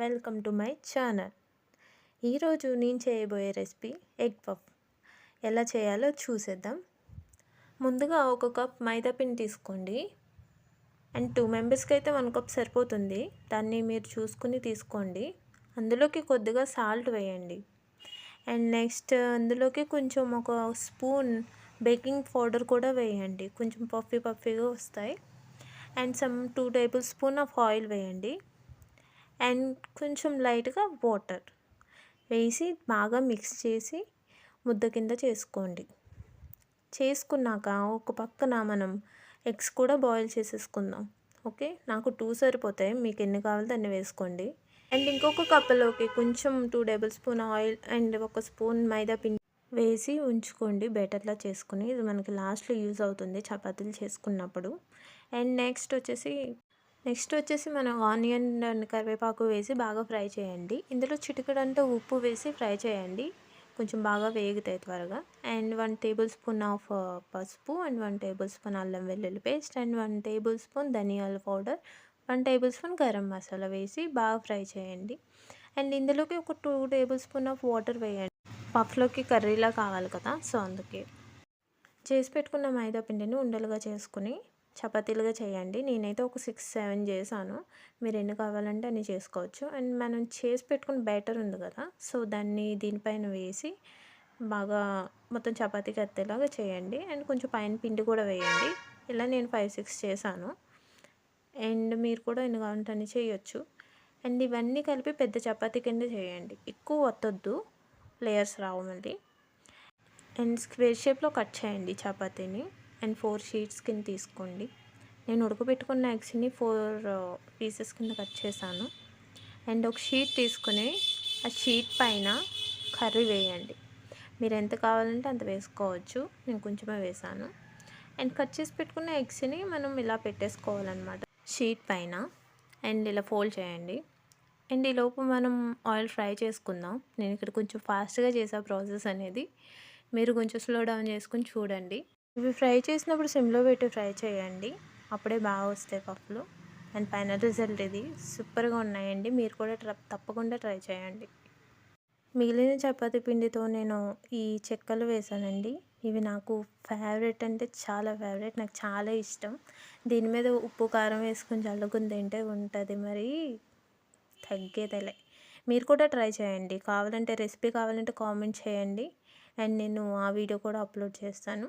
Welcome to my channel. ఈరోజు నేను చేయబోయే రెసిపీ ఎగ్ పఫ్. ఎలా చేయాలో చూసేద్దాం. ముందుగా ఒక కప్ మైదా పిండి తీసుకోండి. అండ్ టూ మెంబర్స్కి అయితే వన్ కప్ సరిపోతుంది. దాన్ని మీరు చూసుకుని తీసుకోండి. అందులోకి కొద్దిగా సాల్ట్ వేయండి. అండ్ నెక్స్ట్ అందులోకి కొంచెం ఒక స్పూన్ బేకింగ్ పౌడర్ కూడా వేయండి. కొంచెం పఫీ పఫీగా వస్తాయి. And some two tablespoon of oil వేయండి. అండ్ కొంచెం లైట్గా వాటర్ వేసి బాగా మిక్స్ చేసి ముద్ద కింద చేసుకోండి. చేసుకున్నాక ఒక పక్కన మనం ఎగ్స్ కూడా బాయిల్ చేసేసుకుందాం. ఓకే? నాకు టూ సరిపోతాయి. మీకు ఎన్ని కావాలో దాన్ని వేసుకోండి. అండ్ ఇంకొక కప్పులోకి కొంచెం two tablespoon oil and ఒక స్పూన్ మైదా పిండి వేసి ఉంచుకోండి. బెటర్లా చేసుకుని. ఇది మనకి లాస్ట్లో యూజ్ అవుతుంది చపాతీలు చేసుకున్నప్పుడు. అండ్ నెక్స్ట్ వచ్చేసి నెక్స్ట్ వచ్చేసి మనం ఆనియన్ అండ్ కరివేపాకు వేసి బాగా ఫ్రై చేయండి. ఇందులో చిటికడంతా ఉప్పు వేసి ఫ్రై చేయండి. కొంచెం బాగా వేగుతాయి త్వరగా. And one tablespoon of పసుపు అండ్ వన్ టేబుల్ స్పూన్ అల్లం వెల్లుల్లి paste and one tablespoon ధనియాల powder one tablespoon garam masala వేసి బాగా ఫ్రై చేయండి. అండ్ ఇందులోకి ఒక two tablespoon of water వేయండి. పఫ్లోకి కర్రీలా కావాలి కదా సో అందుకే. చేసి పెట్టుకున్న మైదా పిండిని ఉండలుగా చేసుకుని చపాతీలుగా చేయండి. నేనైతే ఒక సిక్స్ సెవెన్ చేశాను. మీరు ఎన్ని కావాలంటే అన్ని చేసుకోవచ్చు. అండ్ మనం చేసి పెట్టుకున్న బ్యాటర్ ఉంది కదా సో దాన్ని దీనిపైన వేసి బాగా మొత్తం చపాతీ కత్తేలాగా చేయండి. అండ్ కొంచెం పైన పిండి కూడా వేయండి. ఇలా నేను ఫైవ్ సిక్స్ చేశాను. అండ్ మీరు కూడా ఎన్ని కావాలంటే అన్ని చేయొచ్చు. అండ్ ఇవన్నీ కలిపి పెద్ద చపాతీ కింద చేయండి. ఎక్కువ వత్తొద్దు లేయర్స్ రావు మళ్ళీ. అండ్ స్క్వేర్ షేప్లో కట్ చేయండి చపాతీని. అండ్ ఫోర్ షీట్స్ కింద తీసుకోండి. నేను ఉడకబెట్టుకున్న ఎగ్స్ని ఫోర్ పీసెస్ కింద కట్ చేశాను. అండ్ ఒక షీట్ తీసుకుని ఆ షీట్ పైన కర్రీ వేయండి. మీరు ఎంత కావాలంటే అంత వేసుకోవచ్చు. నేను కొంచెమే వేసాను అండ్ కట్ చేసి పెట్టుకున్న ఎగ్స్ని మనం ఇలా పెట్టేసుకోవాలన్నమాట. షీట్ పైన అండ్ ఇలా ఫోల్డ్ చేయండి. అండ్ ఈలోపు మనం ఆయిల్ ఫ్రై చేసుకుందాం. నేను ఇక్కడ కొంచెం ఫాస్ట్గా చేసా ప్రాసెస్ అనేది మీరు కొంచెం స్లో డౌన్ చేసుకుని చూడండి. ఇవి ఫ్రై చేసినప్పుడు సిమ్లో పెట్టి ఫ్రై చేయండి. అప్పుడే బాగా వస్తాయి పప్పులు. అండ్ ఫైనల్ రిజల్ట్ ఇది. సూపర్గా ఉన్నాయండి. మీరు కూడా తప్పకుండా ట్రై చేయండి. మిగిలిన చపాతీ పిండితో నేను ఈ చెక్కలు వేసానండి. ఇవి నాకు ఫేవరెట్ అంటే చాలా ఫేవరెట్. నాకు చాలా ఇష్టం. దీని మీద ఉప్పు కారం వేసుకొని చల్లుకుని తింటే ఉంటుంది మరి. తగ్గేదలే. మీరు కూడా ట్రై చేయండి. కావాలంటే రెసిపీ కావాలంటే కామెంట్ చేయండి. అండ్ నేను ఆ వీడియో కూడా అప్లోడ్ చేస్తాను.